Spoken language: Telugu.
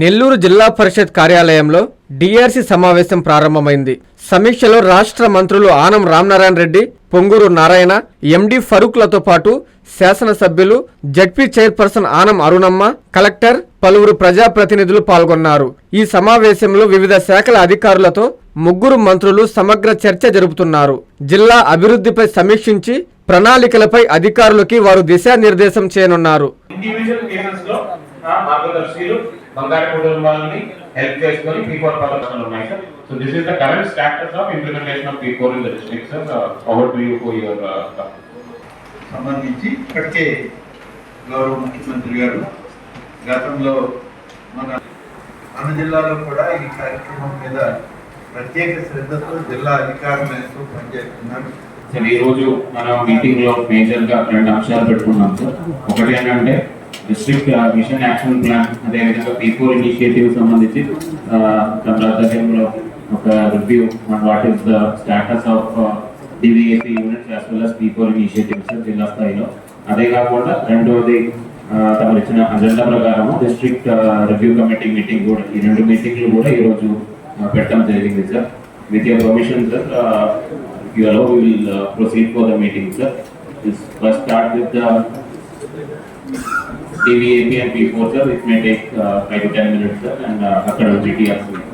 నెల్లూరు జిల్లా పరిషత్ కార్యాలయంలో డిఆర్సీ సమావేశం ప్రారంభమైంది. సమీక్షలో రాష్ట్ర మంత్రులు ఆనం రామనారాయణ రెడ్డి పొంగూరు నారాయణ ఎండి ఫరూక్లతో పాటు శాసనసభ్యులు ZP chairperson Anam Arunamma collector పలువురు ప్రజాప్రతినిధులు పాల్గొన్నారు. ఈ సమావేశంలో వివిధ శాఖల అధికారులతో ముగ్గురు మంత్రులు సమగ్ర చర్చ జరుపుతున్నారు. జిల్లా అభివృద్ధిపై సమీక్షించి ప్రణాళికలపై అధికారులకి వారు దిశానిర్దేశం చేయనున్నారు. ఇండివిజువల్ కేసెస్లో మార్గదర్శకులు మార్గదర్శిలు బంగారు కుటుంబాలని హెల్ప్ చేసుకొని పీ ఫోర్ పథకాలు ఉన్నాయి sir so this is the current status of implementation of P four in the district sir over to you for your సంబంధించి ఇప్పటికే గౌరవ ముఖ్యమంత్రి గారు గతంలో మన మన జిల్లాలో కూడా ఈ కార్యక్రమం మీద ప్రత్యేక శ్రద్ధతో జిల్లా అధికారులతో పనిచేస్తున్నారు. సార్ ఈ రోజు మన మీటింగ్లో మేజర్గా రెండు అంశాలు పెట్టుకున్నాం సార్. ఒకటి ఏంటంటే డిస్ట్రిక్ట్ మిషన్ యాక్షన్ ప్లాన్ అదేవిధంగా పీపుల్ ఇనిషియేటివ్ సంబంధించి uh, తమ రాజ్యాంగంలో ఒక review what is the status of DVSC units as well as P four initiatives జిల్లా స్థాయిలో. అదే కాకుండా రెండవది uh, తమరు ఇచ్చిన అజెండా ప్రకారం డిస్ట్రిక్ట్ రివ్యూ కమిటీ మీటింగ్ కూడా ఈ రెండు మీటింగ్లు కూడా ఈ రోజు uh, పెట్టడం జరిగింది sir with your permission sir you allow, we will uh, proceed for the meeting, sir. Let's first start with the DVAP and P4, sir. It may take uh, 5 to 10 minutes, sir, and uh, after GTR.